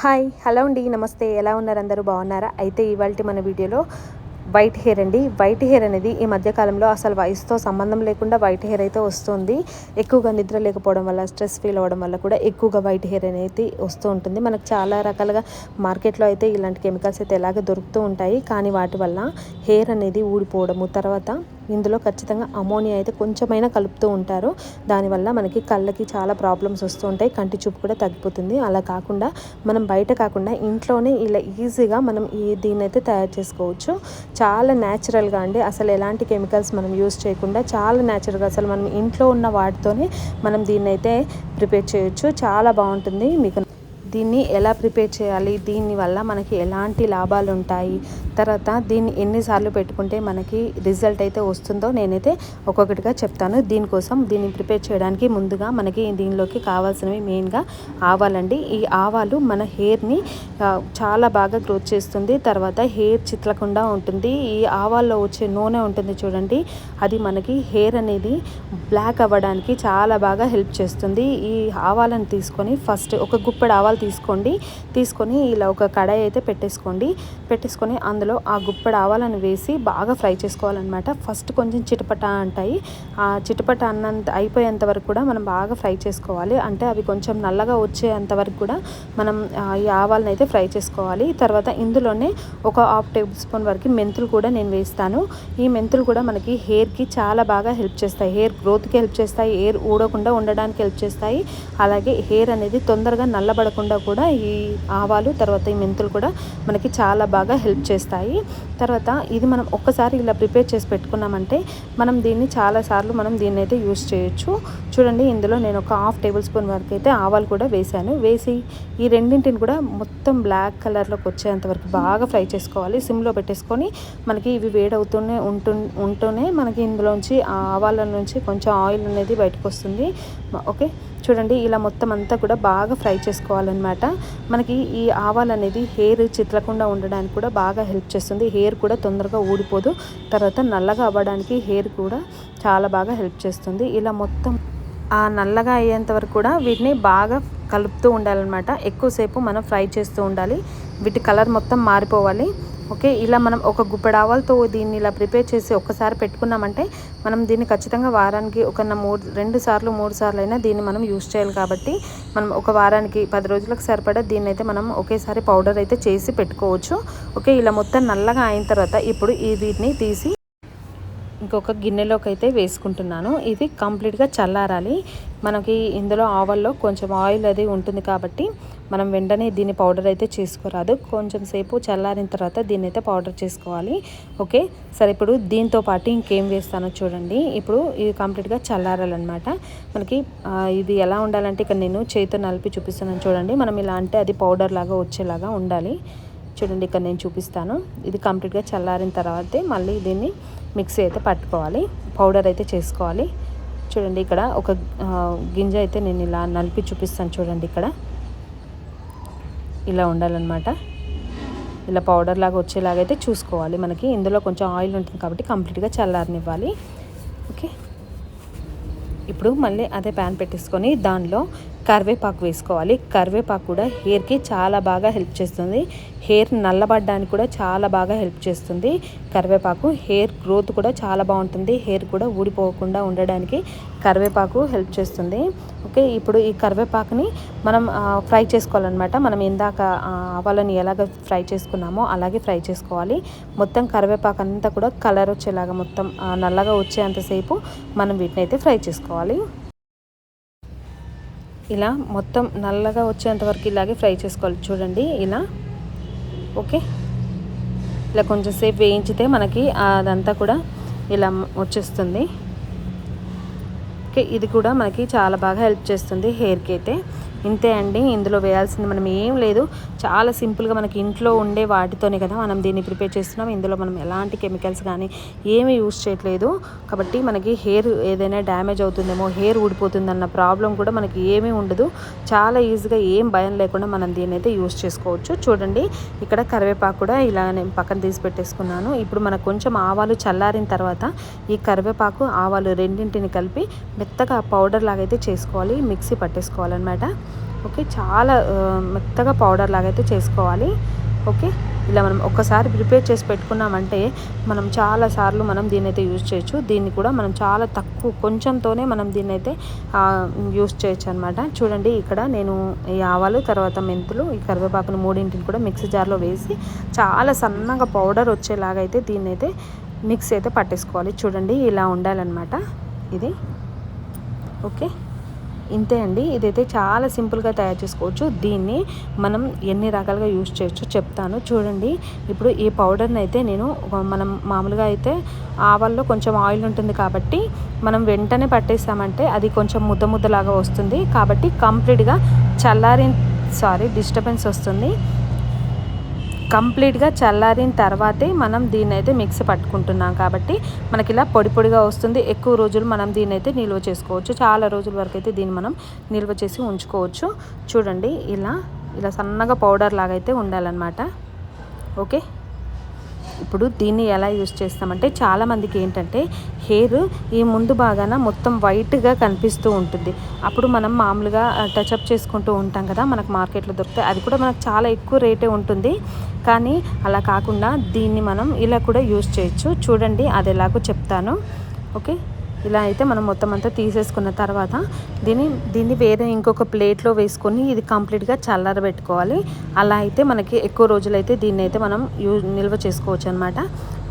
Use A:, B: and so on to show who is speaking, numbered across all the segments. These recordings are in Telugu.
A: హాయ్ హలో అండి నమస్తే. ఎలా ఉన్నారు అందరూ? బాగున్నారా? అయితే ఇవాళ మన వీడియోలో వైట్ హెయిర్ అండి. వైట్ హెయిర్ అనేది ఈ మధ్యకాలంలో అసలు వయసుతో సంబంధం లేకుండా వైట్ హెయిర్ అయితే వస్తుంది. ఎక్కువగా నిద్ర లేకపోవడం వల్ల స్ట్రెస్ ఫీల్ అవ్వడం వల్ల కూడా ఎక్కువగా వైట్ హెయిర్ అనేది వస్తూ ఉంటుంది. మనకు చాలా రకాలుగా మార్కెట్లో అయితే ఇలాంటి కెమికల్స్ అయితే ఎలాగ దొరుకుతూ ఉంటాయి. కానీ వాటి వల్ల హెయిర్ అనేది ఊడిపోవడము తర్వాత ఇందులో ఖచ్చితంగా అమోనియా అయితే కొంచెమైనా కలుపుతూ ఉంటారు. దానివల్ల మనకి కళ్ళకి చాలా ప్రాబ్లమ్స్ వస్తూ ఉంటాయి. కంటి చూపు కూడా తగ్గిపోతుంది. అలా కాకుండా మనం బయట కాకుండా ఇంట్లోనే ఇలా ఈజీగా మనం ఈ దీన్ని అయితే తయారు చేసుకోవచ్చు. చాలా న్యాచురల్గా అండి. అసలు ఎలాంటి కెమికల్స్ మనం యూస్ చేయకుండా చాలా న్యాచురల్గా అసలు మనం ఇంట్లో ఉన్న వాటితోనే మనం దీన్ని అయితే ప్రిపేర్ చేయొచ్చు. చాలా బాగుంటుంది. మీకు దీన్ని ఎలా ప్రిపేర్ చేయాలి? దీనివల్ల మనకి ఎలాంటి లాభాలు ఉంటాయి తర్వాత దీన్ని ఎన్నిసార్లు పెట్టుకుంటే మనకి రిజల్ట్ అయితే వస్తుందో నేనైతే ఒక్కొక్కటిగా చెప్తాను. దీనికోసం దీన్ని ప్రిపేర్ చేయడానికి ముందుగా మనకి దీనిలోకి కావాల్సినవి మెయిన్గా ఆవాలండి. ఈ ఆవాలు మన హెయిర్ని చాలా బాగా గ్రోత్ చేస్తుంది. తర్వాత హెయిర్ చిట్లకుండా ఉంటుంది. ఈ ఆవాల్లో వచ్చే నూనె ఉంటుంది చూడండి. అది మనకి హెయిర్ అనేది బ్లాక్ అవ్వడానికి చాలా బాగా హెల్ప్ చేస్తుంది. ఈ ఆవాలను తీసుకొని ఫస్ట్ ఒక గుప్పెడు ఆవాలు తీసుకోండి. తీసుకొని ఇలా ఒక కడాయి అయితే పెట్టేసుకోండి. పెట్టేసుకొని అందులో ఆ గుప్పెడు ఆవాలను వేసి బాగా ఫ్రై చేసుకోవాలన్నమాట. ఫస్ట్ కొంచెం చిటపట అంటాయి. ఆ చిటపట అన్నంత అయిపోయేంత వరకు కూడా మనం బాగా ఫ్రై చేసుకోవాలి. అంటే అవి కొంచెం నల్లగా వచ్చేంత వరకు కూడా మనం ఈ ఆవాలను అయితే ఫ్రై చేసుకోవాలి. తర్వాత ఇందులోనే ఒక హాఫ్ టేబుల్ స్పూన్ వరకు మెంతులు కూడా నేను వేస్తాను. ఈ మెంతులు కూడా మనకి హెయిర్కి చాలా బాగా హెల్ప్ చేస్తాయి. హెయిర్ గ్రోత్కి హెల్ప్ చేస్తాయి. హెయిర్ ఊడకుండా ఉండడానికి హెల్ప్ చేస్తాయి. అలాగే హెయిర్ అనేది తొందరగా నల్లబడకుండా కూడా ఈ ఆవాలు తర్వాత ఈ మెంతులు కూడా మనకి చాలా బాగా హెల్ప్ చేస్తాయి. తర్వాత ఇది మనం ఒక్కసారి ఇలా ప్రిపేర్ చేసి పెట్టుకున్నామంటే మనం దీన్ని చాలాసార్లు మనం దీన్ని అయితే యూస్ చేయొచ్చు. చూడండి ఇందులో నేను ఒక హాఫ్ టేబుల్ స్పూన్ వరకు అయితే ఆవాలు కూడా వేసాను వేసి ఈ రెండింటిని కూడా మొత్తం బ్లాక్ కలర్లోకి వచ్చేంత వరకు బాగా ఫ్రై చేసుకోవాలి. సిమ్లో పెట్టేసుకొని మనకి ఇవి వేడవుతూనే ఉంటు ఉంటూనే మనకి ఇందులోంచి ఆ ఆవాల నుంచి కొంచెం ఆయిల్ అనేది బయటకు వస్తుంది. ఓకే? చూడండి ఇలా మొత్తం అంతా కూడా బాగా ఫ్రై చేసుకోవాలన్నమాట. మనకి ఈ ఆవాలు అనేది హెయిర్ చిట్లకుండా ఉండడానికి కూడా బాగా హెల్ప్ చేస్తుంది. హెయిర్ కూడా తొందరగా ఊడిపోదు. తర్వాత నల్లగా అవ్వడానికి హెయిర్ కూడా చాలా బాగా హెల్ప్ చేస్తుంది. ఇలా మొత్తం ఆ నల్లగా అయ్యేంత వరకు కూడా వీటిని బాగా కలుపుతూ ఉండాలన్నమాట. ఎక్కువసేపు మనం ఫ్రై చేస్తూ ఉండాలి. వీటి కలర్ మొత్తం మారిపోవాలి. ఓకే ఇలా మనం ఒక గుప్పెడు ఆవాలతో దీన్ని ఇలా ప్రిపేర్ చేసి ఒక్కసారి పెట్టుకున్నామంటే మనం దీన్ని ఖచ్చితంగా వారానికి ఒక మూడు రెండు సార్లు మూడు సార్లు అయినా దీన్ని మనం యూజ్ చేయాలి కాబట్టి మనం ఒక వారానికి పది రోజులకు సరిపడా దీన్ని అయితే మనం ఒకేసారి పౌడర్ అయితే చేసి పెట్టుకోవచ్చు. ఓకే ఇలా మొత్తం నల్లగా అయిన తర్వాత ఇప్పుడు ఈ వీటిని తీసి ఇంకొక గిన్నెలోకి అయితే వేసుకుంటున్నాను. ఇది కంప్లీట్గా చల్లారాలి. మనకి ఇందులో ఆవల్లో కొంచెం ఆయిల్ అది ఉంటుంది కాబట్టి మనం వెంటనే దీన్ని పౌడర్ అయితే చేసుకోరాదు. కొంచెం సేపు చల్లారిన తర్వాత దీన్ని అయితే పౌడర్ చేసుకోవాలి. ఓకే? సరే ఇప్పుడు దీంతో పాటు ఇంకేం వేస్తానో చూడండి. ఇప్పుడు ఇది కంప్లీట్గా చల్లారాలన్నమాట. మనకి ఇది ఎలా ఉండాలంటే ఇక్కడ నేను చేతితో నలిపి చూపిస్తున్నాను చూడండి. మనం ఇలా అంటే అది పౌడర్ లాగా వచ్చేలాగా ఉండాలి. చూడండి ఇక్కడ నేను చూపిస్తాను. ఇది కంప్లీట్గా చల్లారిన తర్వాతే మళ్ళీ దీన్ని మిక్సీ అయితే పట్టుకోవాలి. పౌడర్ అయితే చేసుకోవాలి. చూడండి ఇక్కడ ఒక గింజ అయితే నేను ఇలా నలిపి చూపిస్తాను చూడండి ఇక్కడ. ఇలా ఉండాలన్నమాట. ఇలా పౌడర్ లాగా వచ్చేలాగైతే చూసుకోవాలి మనకి. ఇందులో కొంచెం ఆయిల్ ఉంటుంది కాబట్టి కంప్లీట్గా చల్లారనివ్వాలి. ఓకే. ఇప్పుడు మళ్ళీ అదే ప్యాన్ పెట్టేసుకొని దానిలో కరివేపాకు వేసుకోవాలి. కరివేపాకు కూడా హెయిర్కి చాలా బాగా హెల్ప్ చేస్తుంది. హెయిర్ నల్లబడడానికి కూడా చాలా బాగా హెల్ప్ చేస్తుంది. కరివేపాకు హెయిర్ గ్రోత్ కూడా చాలా బాగుంటుంది. హెయిర్ కూడా ఊడిపోకుండా ఉండడానికి కరివేపాకు హెల్ప్ చేస్తుంది. ఓకే ఇప్పుడు ఈ కరివేపాకుని మనం ఫ్రై చేసుకోవాలన్నమాట. మనం ఇందాక ఆవాలని ఎలాగ ఫ్రై చేసుకున్నామో అలాగే ఫ్రై చేసుకోవాలి. మొత్తం కరివేపాకు అంతా కూడా కలర్ వచ్చేలాగా మొత్తం నల్లగా వచ్చేంతసేపు మనం వీటిని అయితే ఫ్రై చేసుకోవాలి. ఇలా మొత్తం నల్లగా వచ్చేంత వరకు ఇలాగే ఫ్రై చేసుకోవాలి. చూడండి ఇలా. ఓకే. ఇలా కొంచెం సేపు వేయించితే మనకి అదంతా కూడా ఇలా వచ్చేస్తుంది. ఓకే ఇది కూడా మనకి చాలా బాగా హెల్ప్ చేస్తుంది హెయిర్కి అయితే. ఇంతే అండి. ఇందులో వేయాల్సింది మనం ఏం లేదు. చాలా సింపుల్గా మనకి ఇంట్లో ఉండే వాటితోనే కదా మనం దీన్ని ప్రిపేర్ చేస్తున్నాం. ఇందులో మనం ఎలాంటి కెమికల్స్ కానీ ఏమీ యూస్ చేయట్లేదు. కాబట్టి మనకి హెయిర్ ఏదైనా డ్యామేజ్ అవుతుందేమో హెయిర్ ఊడిపోతుందన్న ప్రాబ్లం కూడా మనకి ఏమీ ఉండదు. చాలా ఈజీగా ఏం భయం లేకుండా మనం దీన్ని అయితే యూస్ చేసుకోవచ్చు. చూడండి ఇక్కడ కరివేపాకు కూడా ఇలా నేను పక్కన తీసి పెట్టేసుకున్నాను. ఇప్పుడు మనకు కొంచెం ఆవాలు చల్లారిన తర్వాత ఈ కరివేపాకు ఆవాలు రెండింటిని కలిపి మెత్తగా పౌడర్ లాగైతే చేసుకోవాలి. మిక్సీ పట్టేసుకోవాలన్నమాట. ఓకే చాలా మెత్తగా పౌడర్ లాగా అయితే చేసుకోవాలి. ఓకే ఇలా మనం ఒక్కసారి ప్రిపేర్ చేసి పెట్టుకున్నామంటే మనం చాలా సార్లు మనం దీన్ని అయితే యూజ్ చేయొచ్చు. దీన్ని కూడా మనం చాలా తక్కువ కొంచెంతోనే మనం దీన్ని అయితే యూజ్ చేయొచ్చు అనమాట చూడండి ఇక్కడ నేను ఈ ఆవాలు తర్వాత మెంతులు ఈ కరివేపాకును మూడింటిని కూడా మిక్సీ జార్లో వేసి చాలా సన్నగా పౌడర్ వచ్చేలాగా అయితే దీన్ని అయితే మిక్స్ అయితే పట్టేసుకోవాలి. చూడండి ఇలా ఉండాలన్నమాట. ఇది. ఓకే. ఇంతే అండి. ఇదైతే చాలా సింపుల్గా తయారు చేసుకోవచ్చు. దీన్ని మనం ఎన్ని రకాలుగా యూజ్ చేయొచ్చు చెప్తాను. చూడండి. ఇప్పుడు ఈ పౌడర్ని అయితే నేను మనం మామూలుగా అయితే ఆవాల్లో కొంచెం ఆయిల్ ఉంటుంది కాబట్టి మనం వెంటనే పట్టేసామంటే అది కొంచెం ముద్ద ముద్దలాగా వస్తుంది. కాబట్టి కంప్లీట్గా చల్లారి సారీ డిస్టర్బెన్స్ వస్తుంది. కంప్లీట్గా చల్లారిన తర్వాతే మనం దీన్ని అయితే మిక్సీ పట్టుకుంటున్నాం కాబట్టి మనకి ఇలా పొడి పొడిగా వస్తుంది. ఎక్కువ రోజులు మనం దీన్ని అయితే నిల్వ చేసుకోవచ్చు. చాలా రోజుల వరకు అయితే దీన్ని మనం నిల్వ చేసి ఉంచుకోవచ్చు. చూడండి ఇలా ఇలా సన్నగా పౌడర్ లాగా అయితే ఉండాలన్నమాట. ఓకే? ఇప్పుడు దీన్ని ఎలా యూస్ చేస్తామంటే చాలామందికి ఏంటంటే హెయిర్ ఈ ముందు భాగాన మొత్తం వైట్గా కనిపిస్తూ ఉంటుంది. అప్పుడు మనం మామూలుగా టచ్అప్ చేసుకుంటూ ఉంటాం కదా మనకు మార్కెట్లో దొరుకుతాయి అది కూడా మనకు చాలా ఎక్కువ రేటే ఉంటుంది. కానీ అలా కాకుండా దీన్ని మనం ఇలా కూడా యూస్ చేయొచ్చు. చూడండి అది ఎలాగో చెప్తాను. ఓకే? ఇలా అయితే మనం మొత్తం అంతా తీసేసుకున్న తర్వాత దీన్ని దీన్ని వేరే ఇంకొక ప్లేట్లో వేసుకొని ఇది కంప్లీట్గా చల్లారబెట్టుకోవాలి. అలా అయితే మనకి ఎక్కువ రోజులైతే దీన్ని అయితే మనం యూ నిల్వ చేసుకోవచ్చు అనమాట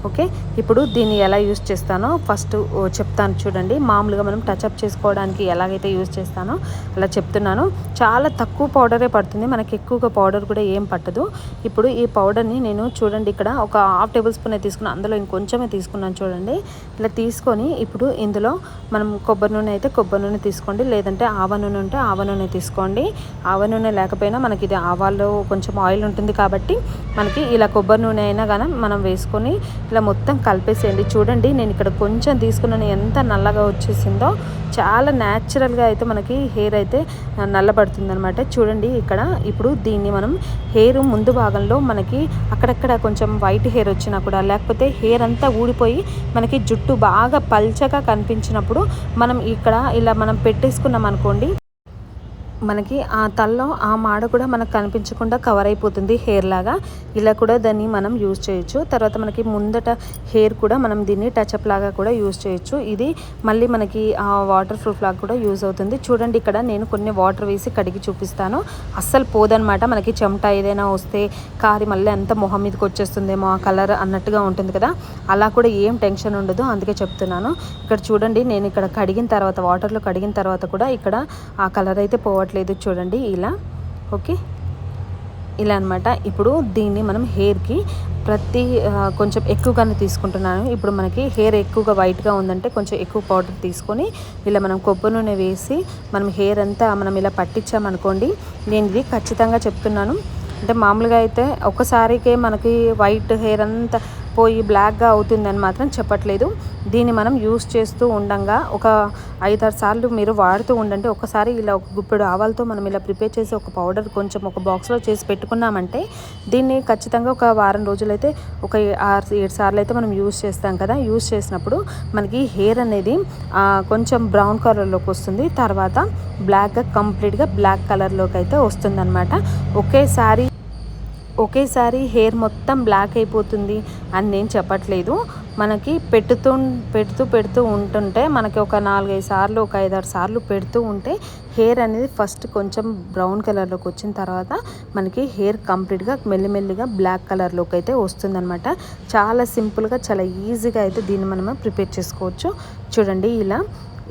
A: ఓకే? ఇప్పుడు దీన్ని ఎలా యూస్ చేస్తానో ఫస్ట్ చెప్తాను చూడండి. మామూలుగా మనం టచ్అప్ చేసుకోవడానికి ఎలాగైతే యూస్ చేస్తానో అలా చెప్తున్నాను. చాలా తక్కువ పౌడరే పడుతుంది. మనకి ఎక్కువగా పౌడర్ కూడా ఏం పట్టదు. ఇప్పుడు ఈ పౌడర్ని నేను చూడండి ఇక్కడ ఒక హాఫ్ టేబుల్ స్పూన్ తీసుకున్నాను అందులో ఇంకొంచెమే తీసుకున్నాను చూడండి. ఇలా తీసుకొని ఇప్పుడు ఇందులో మనం కొబ్బరి నూనె అయితే కొబ్బరి నూనె తీసుకోండి. లేదంటే ఆవ నూనె ఉంటే ఆవ నూనె తీసుకోండి. ఆవ నూనె లేకపోయినా మనకి ఇది ఆవాల్లో కొంచెం ఆయిల్ ఉంటుంది కాబట్టి మనకి ఇలా కొబ్బరి నూనె అయినా కానీ మనం వేసుకొని ఇలా మొత్తం కలిపేసేయండి. చూడండి నేను ఇక్కడ కొంచెం తీసుకున్నాను. ఎంత నల్లగా వచ్చేసిందో చాలా న్యాచురల్గా అయితే మనకి హెయిర్ అయితే నల్లబడుతుంది అనమాట చూడండి ఇక్కడ ఇప్పుడు దీన్ని మనం హెయిర్ ముందు భాగంలో మనకి అక్కడక్కడ కొంచెం వైట్ హెయిర్ వచ్చినా కూడా లేకపోతే హెయిర్ అంతా ఊడిపోయి మనకి జుట్టు బాగా పల్చగా కనిపించినప్పుడు మనం ఇక్కడ ఇలా మనం పెట్టేసుకున్నాం అనుకోండి మనకి ఆ తల్లో ఆ మాడ కూడా మనకు కనిపించకుండా కవర్ అయిపోతుంది హెయిర్ లాగా. ఇలా కూడా దాన్ని మనం యూజ్ చేయొచ్చు. తర్వాత మనకి ముందట హెయిర్ కూడా మనం దీన్ని టచ్అప్ లాగా కూడా యూజ్ చేయొచ్చు. ఇది మళ్ళీ మనకి ఆ వాటర్ ప్రూఫ్ లాగా కూడా యూజ్ అవుతుంది. చూడండి ఇక్కడ నేను కొన్ని వాటర్ వేసి కడిగి చూపిస్తాను. అస్సలు పోదనమాట మనకి చెమట ఏదైనా వస్తే కారి మళ్ళీ అంత మొహం మీదకి వచ్చేస్తుందేమో ఆ కలర్ అన్నట్టుగా ఉంటుంది కదా. అలా కూడా ఏం టెన్షన్ ఉండదు. అందుకే చెప్తున్నాను. ఇక్కడ చూడండి నేను ఇక్కడ కడిగిన తర్వాత వాటర్లో కడిగిన తర్వాత కూడా ఇక్కడ ఆ కలర్ అయితే పోవట్లేదు చూడండి ఇలా ఓకే? ఇలా అనమాట ఇప్పుడు దీన్ని మనం హెయిర్కి ప్రతి కొంచెం ఎక్కువగానే తీసుకుంటున్నాను. ఇప్పుడు మనకి హెయిర్ ఎక్కువగా వైట్గా ఉందంటే కొంచెం ఎక్కువ పౌడర్ తీసుకొని ఇలా మనం కొబ్బరి నూనె వేసి మనం హెయిర్ అంతా మనం ఇలా పట్టించామనుకోండి నేను ఇది ఖచ్చితంగా చెప్తున్నాను. అంటే మామూలుగా అయితే ఒక్కసారికే మనకి వైట్ హెయిర్ అంతా పోయి బ్లాక్గా అవుతుందని మాత్రం చెప్పట్లేదు. దీన్ని మనం యూస్ చేస్తూ ఉండంగా ఒక ఐదారు సార్లు మీరు వాడుతూ ఉండండి. ఒకసారి ఇలా ఒక గుప్పెడు ఆవాలతో మనం ఇలా ప్రిపేర్ చేసి ఒక పౌడర్ కొంచెం ఒక బాక్స్లో చేసి పెట్టుకున్నామంటే దీన్ని ఖచ్చితంగా ఒక వారం రోజులైతే ఒక ఆరు ఏడు సార్లు అయితే మనం యూస్ చేస్తాం కదా. యూస్ చేసినప్పుడు మనకి హెయిర్ అనేది కొంచెం బ్రౌన్ కలర్లోకి వస్తుంది. తర్వాత బ్లాక్గా కంప్లీట్గా బ్లాక్ కలర్లోకి అయితే వస్తుందన్నమాట. ఒకేసారి ఒకేసారి హెయిర్ మొత్తం బ్లాక్ అయిపోతుంది అని నేను చెప్పట్లేదు. మనకి పెట్టుతూ పెడుతూ పెడుతూ ఉంటుంటే మనకి ఒక నాలుగైదు సార్లు ఒక ఐదారు సార్లు పెడుతూ ఉంటే హెయిర్ అనేది ఫస్ట్ కొంచెం బ్రౌన్ కలర్లోకి వచ్చిన తర్వాత మనకి హెయిర్ కంప్లీట్గా మెల్లిమెల్లిగా బ్లాక్ కలర్లోకి అయితే వస్తుందన్నమాట. చాలా సింపుల్గా చాలా ఈజీగా అయితే దీన్ని మనం ప్రిపేర్ చేసుకోవచ్చు. చూడండి ఇలా.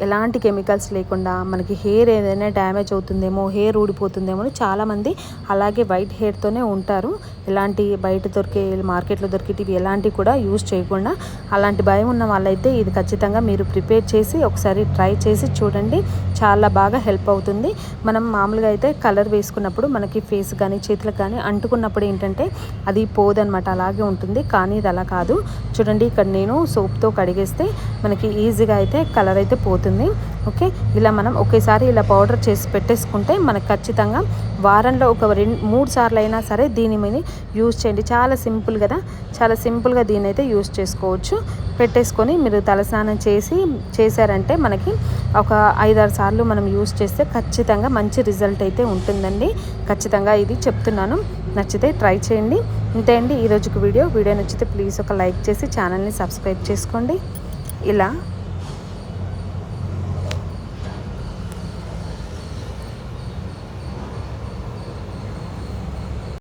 A: ఎలాంటి కెమికల్స్ లేకుండా మనకి హెయిర్ ఏదైనా డ్యామేజ్ అవుతుందేమో హెయిర్ ఊడిపోతుందేమో అని చాలామంది అలాగే వైట్ హెయిర్తోనే ఉంటారు. ఎలాంటి బయట దొరికే మార్కెట్లో దొరికేటివి ఎలాంటివి కూడా యూజ్ చేయకుండా అలాంటి భయం ఉన్న వాళ్ళైతే ఇది ఖచ్చితంగా మీరు ప్రిపేర్ చేసి ఒకసారి ట్రై చేసి చూడండి. చాలా బాగా హెల్ప్ అవుతుంది. మనం మామూలుగా అయితే కలర్ వేసుకున్నప్పుడు మనకి ఫేస్ కానీ చేతులకు కానీ అంటుకున్నప్పుడు ఏంటంటే అది పోదనమాట అలాగే ఉంటుంది. కానీ ఇది అలా కాదు. చూడండి ఇక్కడ నేను సోప్తో కడిగేస్తే మనకి ఈజీగా అయితే కలర్ అయితే పోతుంది. అవుతుంది ఓకే? ఇలా మనం ఒకేసారి ఇలా పౌడర్ చేసి పెట్టేసుకుంటే మనకు ఖచ్చితంగా వారంలో ఒక రెండు మూడు సార్లు అయినా సరే దీని మీద యూజ్ చేయండి. చాలా సింపుల్ కదా? చాలా సింపుల్గా దీని అయితే యూజ్ చేసుకోవచ్చు. పెట్టేసుకొని మీరు తలస్నానం చేసి చేశారంటే మనకి ఒక ఐదారు సార్లు మనం యూజ్ చేస్తే ఖచ్చితంగా మంచి రిజల్ట్ అయితే ఉంటుందండి. ఖచ్చితంగా ఇది చెప్తున్నాను. నచ్చితే ట్రై చేయండి. ఇంతే అండి ఈరోజుకి వీడియో. వీడియో నచ్చితే ప్లీజ్ ఒక లైక్ చేసి ఛానల్ని సబ్స్క్రైబ్ చేసుకోండి. ఇలా